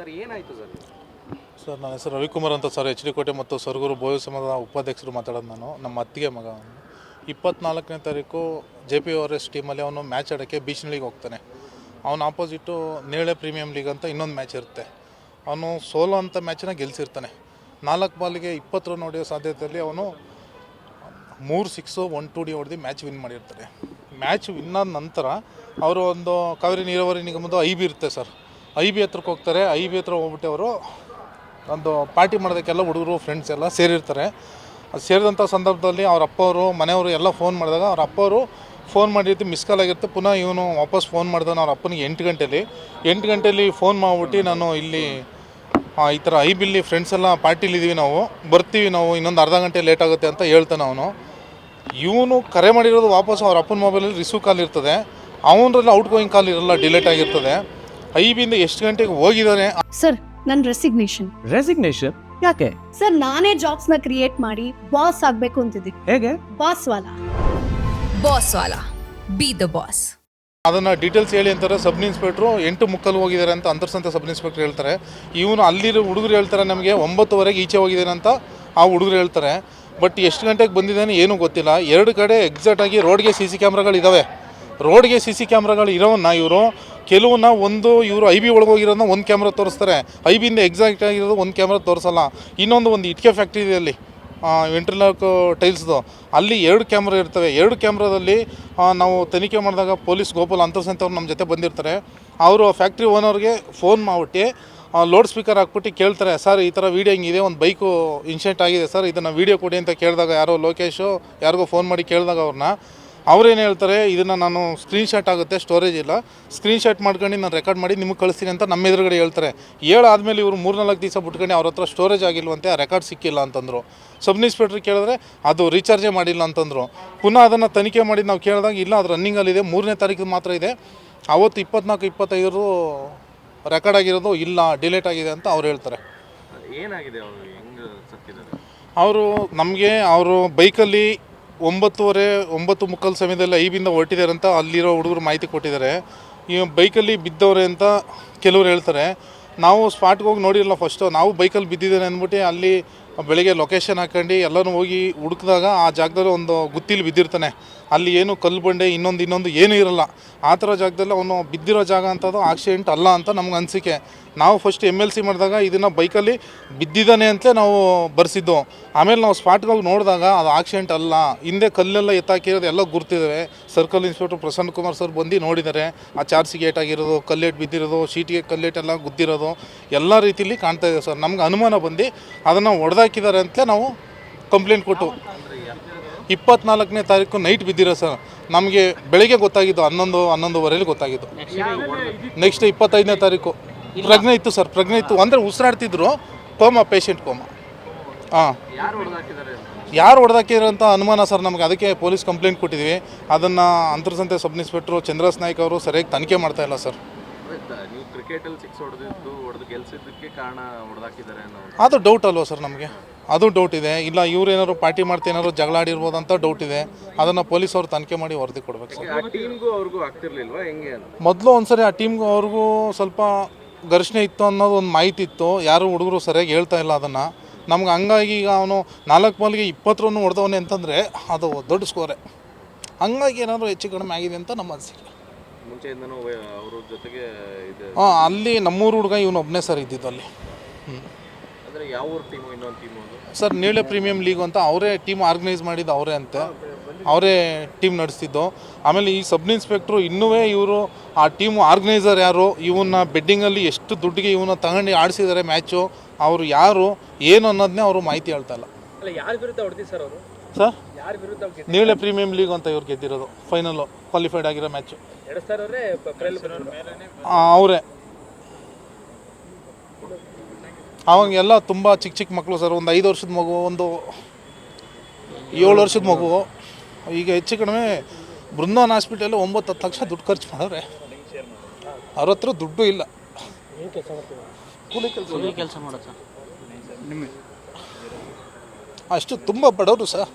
Sir, ಏನಾಯ್ತು sir? Sir, ನನ್ನ ಹೆಸರು ರವಿಕುಮಾರ್ ಅಂತ ಸರ್ ಎಚ್ ಡಿ ಕೋಟೆ ಮತ್ತು ಸ್ವರ್ಗುರು ಬೋಯ ಸಮಾಜದ ಉಪಾಧ್ಯಕ್ಷರು ಮಾತಾಡೋದು ನಾನು. ನಮ್ಮ ಅತ್ತಿಗೆ ಮಗ ಇಪ್ಪತ್ನಾಲ್ಕನೇ ತಾರೀಕು ಜೆ ಪಿ ಆರ್ ಎಸ್ ಟೀಮಲ್ಲಿ ಅವನು ಮ್ಯಾಚ್ ಆಡೋಕ್ಕೆ ಬೀಚ್ನಳ್ಳಿಗೆ ಹೋಗ್ತಾನೆ. ಅವನ ಆಪೋಸಿಟು ನೇಳೆ ಪ್ರೀಮಿಯಂ ಲೀಗ್ ಅಂತ ಇನ್ನೊಂದು ಮ್ಯಾಚ್ ಇರುತ್ತೆ. ಅವನು ಸೋಲೋ ಅಂತ ಮ್ಯಾಚನ್ನ ಗೆಲ್ಸಿರ್ತಾನೆ. ನಾಲ್ಕು ಬಾಲಿಗೆ ಇಪ್ಪತ್ತು ರನ್ ಹೊಡೆಯೋ ಸಾಧ್ಯತೆಯಲ್ಲಿ ಅವನು ಮೂರು ಸಿಕ್ಸು ಒನ್ ಟು ಡಿ ಹೊಡೆದು ಮ್ಯಾಚ್ ವಿನ್ ಮಾಡಿರ್ತಾರೆ ಮ್ಯಾಚ್ ವಿನ್ನಾದ ನಂತರ ಅವರು ಒಂದು ಕಾವೇರಿ ನೀರಾವರಿ ನಿಗಮದ ಐ ಬಿ ಇರುತ್ತೆ ಸರ್. ಐ ಬಿ ಹತ್ರಕ್ಕೆ ಹೋಗ್ತಾರೆ. ಐ ಬಿ ಹತ್ರ ಹೋಗ್ಬಿಟ್ಟು ಅವರು ಒಂದು ಪಾರ್ಟಿ ಮಾಡೋದಕ್ಕೆಲ್ಲ ಹುಡುಗರು ಫ್ರೆಂಡ್ಸ್ ಎಲ್ಲ ಸೇರಿರ್ತಾರೆ. ಅದು ಸೇರಿದಂಥ ಸಂದರ್ಭದಲ್ಲಿ ಅವ್ರ ಅಪ್ಪವರು, ಮನೆಯವರು ಎಲ್ಲ ಫೋನ್ ಮಾಡಿದಾಗ ಅವ್ರ ಅಪ್ಪವರು ಫೋನ್ ಮಾಡಿರ್ತಿ ಮಿಸ್ ಕಾಲ್ ಆಗಿರುತ್ತೆ. ಪುನಃ ಇವನು ವಾಪಸ್ ಫೋನ್ ಮಾಡಿದ ಅವ್ರ ಅಪ್ಪನಿಗೆ ಎಂಟು ಗಂಟೆಲಿ. ಎಂಟು ಗಂಟೆಲಿ ಫೋನ್ ಮಾಡ್ಬಿಟ್ಟು ನಾನು ಇಲ್ಲಿ ಈ ಥರ ಐ ಬಿಲ್ಲಿ ಫ್ರೆಂಡ್ಸ್ ಎಲ್ಲ ಪಾರ್ಟಿಲಿದ್ದೀವಿ ನಾವು. ಬರ್ತೀವಿ ನಾವು, ಇನ್ನೊಂದು ಅರ್ಧ ಗಂಟೆ ಲೇಟ್ ಆಗುತ್ತೆ ಅಂತ ಹೇಳ್ತಾನೆ ಅವನು. ಇವನು ಕರೆ ಮಾಡಿರೋದು ವಾಪಸ್ ಅವ್ರ ಅಪ್ಪನ ಮೊಬೈಲಲ್ಲಿ ರಿಸೀವ್ ಕಾಲ್ ಇರ್ತದೆ. ಅವನರಲ್ಲಿ ಔಟ್ ಗೋಯಿಂಗ್ ಕಾಲ್ ಇರಲ್ಲ ಡಿಲೇಟ್ ಆಗಿರ್ತದೆ. ಐ ಬಿಯಿಂದ ಎಷ್ಟು ಗಂಟೆಗೆ ಹೋಗಿದ್ದಾನೆ ಸರ್ ನನ್ನ ರೆಸಿಗ್ನೇಷನ್ ರೆಸಿಗ್ನೇಷನ್ ಯಾಕೆ? ಸರ್ ನಾನೇ ಜಾಬ್ಸ್ನ ಕ್ರಿಯೇಟ್ ಮಾಡಿ ಬಾಸ್ ಆಗ್ಬೇಕು ಅಂತಿದ್ದೀನಿ ಹೇಗೆ? ಬಾಸ್ ವಾಲಾ. ಬಾಸ್ ವಾಲಾ. ಬಿ ದ ಬಾಸ್ ಅದನ್ನ ಡೀಟೇಲ್ಸ್ ಹೇಳಿ ಅಂತಾರೆ. ಸಬ್ ಇನ್ಸ್ಪೆಕ್ಟ್ರು ಎಂಟು ಮುಕ್ಕಲ್ ಹೋಗಿದ್ದಾರೆ ಅಂತ ಅಂತರ್ಸಂತ ಸಬ್ ಇನ್ಸ್ಪೆಕ್ಟರ್ ಹೇಳ್ತಾರೆ. ಇವನು ಅಲ್ಲಿರೋ ಹುಡುಗರು ಹೇಳ್ತಾರೆ ನಮಗೆ ಒಂಬತ್ತುವರೆಗೆ ಈಚೆ ಹೋಗಿದ್ದಾನೆ ಅಂತ ಆ ಹುಡುಗರು ಹೇಳ್ತಾರೆ. ಬಟ್ ಎಷ್ಟು ಗಂಟೆಗೆ ಬಂದಿದ್ದಾನೆ ಏನೂ ಗೊತ್ತಿಲ್ಲ. ಎರಡು ಕಡೆ ಎಕ್ಸಾಕ್ಟಾಗಿ ರೋಡ್ಗೆ ಸಿ ಸಿ ಕ್ಯಾಮ್ರಾಗಳು ಇದ್ದಾವೆ ರೋಡ್ಗೆ ಸಿ ಸಿ ಕ್ಯಾಮ್ರಾಗಳು ಇರೋವನ್ನ ಇವರು ಕೆಲವನ್ನ ಒಂದು ಇವರು ಐ ಬಿ ಒಳಗೋಗಿರೋದನ್ನ ಒಂದು ಕ್ಯಾಮ್ರಾ ತೋರಿಸ್ತಾರೆ. ಐ ಬಿಯಿಂದ ಎಕ್ಸಾಕ್ಟ್ ಆಗಿರೋದು ಒಂದು ಕ್ಯಾಮ್ರಾ ತೋರಿಸಲ್ಲ. ಇನ್ನೊಂದು ಒಂದು ಇಟ್ಕೆ ಫ್ಯಾಕ್ಟ್ರಿಯಲ್ಲಿ ಇಂಟರ್ಲಾಕ್ ಟೈಲ್ಸ್ದು ಅಲ್ಲಿ ಎರಡು ಕ್ಯಾಮ್ರಾ ಇರ್ತವೆ. ಎರಡು ಕ್ಯಾಮ್ರಾದಲ್ಲಿ ನಾವು ತನಿಖೆ ಮಾಡಿದಾಗ ಪೊಲೀಸ್ ಗೋಪಾಲ್ ಅಂತರ್ಸಂತವ್ರು ನಮ್ಮ ಜೊತೆ ಬಂದಿರ್ತಾರೆ. ಅವರು ಫ್ಯಾಕ್ಟ್ರಿ ಓನರ್ಗೆ ಫೋನ್ ಮಾಡಿಬಿಟ್ಟು ಲೋಡ್ ಸ್ಪೀಕರ್ ಹಾಕ್ಬಿಟ್ಟು ಕೇಳ್ತಾರೆ, ಸರ್, ಈ ಥರ ವೀಡಿಯೋ ಹಿಂಗಿದೆ ಒಂದು ಬೈಕು ಇನ್ಸಿಡೆಂಟ್ ಆಗಿದೆ. ಸರ್, ಇದನ್ನು ವೀಡಿಯೋ ಕೊಡಿ ಅಂತ ಕೇಳಿದಾಗ ಯಾರೋ ಲೋಕೇಶು, ಯಾರಿಗೋ ಫೋನ್ ಮಾಡಿ ಕೇಳಿದಾಗ ಅವ್ರನ್ನ ಅವ್ರೇನು ಹೇಳ್ತಾರೆ ಇದನ್ನು ನಾನು ಸ್ಕ್ರೀನ್ಶಾಟ್ ಆಗುತ್ತೆ ಸ್ಟೋರೇಜ್ ಇಲ್ಲ. ಸ್ಕ್ರೀನ್ಶಾಟ್ ಮಾಡ್ಕೊಂಡು ನಾನು ರೆಕಾರ್ಡ್ ಮಾಡಿ ನಿಮಗೆ ಕಳಿಸ್ತೀನಿ ಅಂತ ನಮ್ಮ ಎದುರುಗಡೆ ಹೇಳ್ತಾರೆ. ಹೇಳಾದ್ಮೇಲೆ ಇವರು ಮೂರ್ನಾಲ್ಕು ದಿವಸ ಬಿಟ್ಕೊಂಡು ಅವ್ರ ಹತ್ರ ಸ್ಟೋರೇಜ್ ಆಗಿಲ್ವಂತೆ ಆ ರೆಕಾರ್ಡ್ ಸಿಕ್ಕಿಲ್ಲ ಅಂತಂದರು. ಸಬ್ ಇನ್ಸ್ಪೆಕ್ಟ್ರಿಗೆ ಕೇಳಿದ್ರೆ ಅದು ರೀಚಾರ್ಜೇ ಮಾಡಿಲ್ಲ ಅಂತಂದರು. ಪುನಃ ಅದನ್ನು ತನಿಖೆ ಮಾಡಿ ನಾವು ಕೇಳಿದಾಗ ಇಲ್ಲ ಅದು ರನ್ನಿಂಗಲ್ಲಿದೆ ಮೂರನೇ ತಾರೀಕು ಮಾತ್ರ ಇದೆ. ಅವತ್ತು ಇಪ್ಪತ್ನಾಲ್ಕು ಇಪ್ಪತ್ತೈದು ರೆಕಾರ್ಡ್ ಆಗಿರೋದು ಇಲ್ಲ ಡಿಲೇಟ್ ಆಗಿದೆ ಅಂತ ಅವ್ರು ಹೇಳ್ತಾರೆ. ಏನಾಗಿದೆ ಅವರು ಅವರು ನಮಗೆ ಅವರು ಬೈಕಲ್ಲಿ ಒಂಬತ್ತುವರೆ, ಒಂಬತ್ತು ಮುಕ್ಕಾಲು ಸಮಯದಲ್ಲಿ ಐಬಿಂದ ಹೊರಟಿದ್ದಾರೆ ಅಂತ ಅಲ್ಲಿರೋ ಹುಡುಗರು ಮಾಹಿತಿ ಕೊಟ್ಟಿದ್ದಾರೆ. ಈ ಬೈಕಲ್ಲಿ ಬಿದ್ದವರೆ ಅಂತ ಕೆಲವರು ಹೇಳ್ತಾರೆ. ನಾವು ಸ್ಪಾಟ್ಗೆ ಹೋಗಿ ನೋಡಿರಲ್ಲ ಫಸ್ಟು ನಾವು ಬೈಕಲ್ಲಿ ಬಿದ್ದಿದ್ದೇನೆ ಅಂದ್ಬಿಟ್ಟು ಅಲ್ಲಿ ಬೆಳಗ್ಗೆ ಲೊಕೇಶನ್ ಹಾಕೊಂಡು ಎಲ್ಲರೂ ಹೋಗಿ ಹುಡುಕಿದಾಗ ಆ ಜಾಗದಲ್ಲಿ ಒಂದು ಗುತ್ತಿಲಿ ಬಿದ್ದಿರ್ತಾನೆ. ಅಲ್ಲಿ ಏನು ಕಲ್ಲು ಬಂಡೆ ಇನ್ನೊಂದು ಇನ್ನೊಂದು ಏನೂ ಇರಲ್ಲ. ಆ ಥರ ಜಾಗದಲ್ಲಿ ಅವನು ಬಿದ್ದಿರೋ ಜಾಗ ಅಂತದ್ದು ಆಕ್ಸಿಡೆಂಟ್ ಅಲ್ಲ ಅಂತ ನಮ್ಗೆ ಅನಿಸಿಕೆ. ನಾವು ಫಸ್ಟ್ ಎಂ ಎಲ್ ಸಿ ಮಾಡಿದಾಗ ಇದನ್ನು ಬೈಕಲ್ಲಿ ಬಿದ್ದಿದ್ದಾನೆ ಅಂತಲೇ ನಾವು ಬರೆಸಿದ್ದು. ಆಮೇಲೆ ನಾವು ಸ್ಪಾಟ್ಗೆ ನೋಡಿದಾಗ ಅದು ಆಕ್ಸಿಡೆಂಟ್ ಅಲ್ಲ, ಹಿಂದೆ ಕಲ್ಲೆಲ್ಲ ಎತ್ತಾಕಿರೋದು ಎಲ್ಲ ಗುರ್ತಿದ್ದಾರೆ circle inspector Prasanna Kumar sir ಬಂದು ನೋಡಿದ್ದಾರೆ. ಆ ಚಾರ್ಜ್ ಗೇಟ್ ಆಗಿರೋದು, ಕಲ್ಲೇಟ್ ಬಿದ್ದಿರೋದು ಶೀಟಿಗೆ ಕಲ್ಲೇಟೆಲ್ಲ ಗುದ್ದಿರೋದು, ಎಲ್ಲ ರೀತಿಯಲ್ಲಿ ಕಾಣ್ತಾ ಇದೆ ಸರ್ ನಮ್ಗೆ ಅನುಮಾನ ಬಂದು ಅದನ್ನು ಹೊಡೆದಾಕಿದ್ದಾರೆ ಅಂತಲೇ ನಾವು ಕಂಪ್ಲೇಂಟ್ ಕೊಟ್ಟು. ಇಪ್ಪತ್ನಾಲ್ಕನೇ ತಾರೀಕು ನೈಟ್ ಬಿದ್ದಿರೋ ಸರ್ ನಮಗೆ ಬೆಳಗ್ಗೆ ಗೊತ್ತಾಗಿದ್ದು ಹನ್ನೊಂದು, ಹನ್ನೊಂದುವರೆಲಿ ಗೊತ್ತಾಗಿದ್ದು. ನೆಕ್ಸ್ಟ್ ಇಪ್ಪತ್ತೈದನೇ ತಾರೀಕು. ಪ್ರಜ್ಞೆ ಇತ್ತು ಸರ್ ಪ್ರಜ್ಞೆ ಇತ್ತು. ಅಂದರೆ ಉಸಿರಾಡ್ತಿದ್ರು ಕೋಮಾ ಪೇಷಂಟ್ ಕೋಮಾ. ಹಾಂ. ಯಾರು ಹೊಡೆದಾಕಿದ್ರಂತ ಅನುಮಾನ ಸರ್ ನಮಗೆ. ಅದಕ್ಕೆ ಪೊಲೀಸ್ ಕಂಪ್ಲೇಂಟ್ ಕೊಟ್ಟಿದ್ವಿ. ಅದನ್ನು ಅಂತರ್ಸಂತೆ ಸಬ್ ಇನ್ಸ್ಪೆಕ್ಟ್ರು ಚಂದ್ರಸ್ ನಾಯ್ಕ ಅವರು ಸರಿಯಾಗಿ ತನಿಖೆ ಮಾಡ್ತಾ ಇಲ್ಲ ಸರ್. ಅದು ಡೌಟ್ ಅಲ್ವಾ ಸರ್ ನಮಗೆ? ಅದು ಡೌಟ್ ಇದೆ. ಇಲ್ಲ ಇವ್ರು ಏನಾದ್ರು ಪಾರ್ಟಿ ಮಾಡ್ತಾ ಏನಾದ್ರು ಜಗಳ ಆಡಿರ್ಬೋದು ಅಂತ ಡೌಟ್ ಇದೆ. ಅದನ್ನು ಪೊಲೀಸ್ ಅವರು ತನಿಖೆ ಮಾಡಿ ವರದಿ ಕೊಡ್ಬೇಕು ಸರ್. ಮೊದಲು ಒಂದ್ಸರಿ ಆ ಟೀಮ್ಗೂ ಅವ್ರಿಗೂ ಸ್ವಲ್ಪ ಘರ್ಷಣೆ ಇತ್ತು ಅನ್ನೋದು ಒಂದು ಮಾಹಿತಿ ಇತ್ತು. ಯಾರು ಹುಡುಗರು ಸರಿಯಾಗಿ ಹೇಳ್ತಾ ಇಲ್ಲ ಅದನ್ನು. ನಮ್ಗೆ ಹಂಗಾಗಿ ಈಗ ಅವನು ನಾಲ್ಕು ಬಾಲ್ಗೆ ಇಪ್ಪತ್ತು ರನ್ ಹೊಡೆದವನೆ ಅಂತಂದರೆ ಅದು ದೊಡ್ಡ ಸ್ಕೋರೆ ಹಂಗಾಗಿ ಏನಾದರೂ ಹೆಚ್ಚು ಕಡಿಮೆ ಆಗಿದೆ ಅಂತ ನಮ್ಮ ಅನಿಸಿಕೆ. ಅವ್ರ ಜೊತೆಗೆ ಹಾಂ ಅಲ್ಲಿ ನಮ್ಮೂರು ಹುಡುಗ ಇವನೊಬ್ಬನೇ ಸರ್ ಇದ್ದಿದ್ದು ಅಲ್ಲಿ. ಹ್ಞೂ ಅಂದ್ರೆ ಯಾವ ಊರ್ ಟೀಮು ಇನ್ನೊಂದು ಟೀಮು ಅದು? ಸರ್ ನೀಳೆ ಪ್ರೀಮಿಯಂ ಲೀಗ್ ಅಂತ ಅವರೇ ಟೀಮ್ ಆರ್ಗನೈಸ್ ಮಾಡಿದ್ದು ಅವರೇ ಅಂತೆ. ಅವರೇ ಟೀಮ್ ನಡೆಸ್ತಿದ್ದು. ಆಮೇಲೆ ಈ ಸಬ್ ಇನ್ಸ್ಪೆಕ್ಟ್ರು ಇನ್ನೂ ಇವರು ಆ ಟೀಮ್ ಆರ್ಗನೈಸರ್ ಯಾರು ಇವನ್ನ ಬೆಡ್ಡಿಂಗಲ್ಲಿ ಎಷ್ಟು ದುಡ್ಡಿಗೆ ಇವನ್ನ ತಗೊಂಡು ಆಡಿಸಿದ್ದಾರೆ ಮ್ಯಾಚು ಅವರು ಯಾರು ಏನು ಅನ್ನೋದನ್ನೇ ಅವರು ಮಾಹಿತಿ ಹೇಳ್ತಾ ಇಲ್ಲ. ಅಲ್ಲ ಯಾರ ವಿರುದ್ಧ ಹೊಡೆದಿ ಸರ್ ಅವರು? ಸರ್? ಯಾರ ವಿರುದ್ಧ ನೀಳೆ ಪ್ರೀಮಿಯಂ ಲೀಗ್ ಅಂತ ಇವ್ರು ಗೆದ್ದಿರೋದು ಫೈನಲ್ಲು ಕ್ವಾಲಿಫೈಡ್ ಆಗಿರೋ ಮ್ಯಾಚು ಅವರೇ. ಅವಾಗೆಲ್ಲ ತುಂಬ ಚಿಕ್ಕ ಚಿಕ್ಕ ಮಕ್ಕಳು ಸರ್. ಒಂದು ಐದು ವರ್ಷದ ಮಗು ಒಂದು ಏಳು ವರ್ಷದ ಮಗು. ಈಗ ಹೆಚ್ಚು ಕಡಿಮೆ ಬೃಂದಾವನ್ ಹಾಸ್ಪಿಟಲ್ ಒಂಬತ್ತು ಹತ್ತು ಲಕ್ಷ ದುಡ್ಡು ಖರ್ಚು ಮಾಡಿದ್ರೆ ಅವ್ರ ಹತ್ರ ದುಡ್ಡು ಇಲ್ಲ. ಕೂಲಿ ಕೆಲಸ ಮಾಡೋದು ಸರ್. ಅಷ್ಟು ತುಂಬ ಬಡವರು ಸರ್.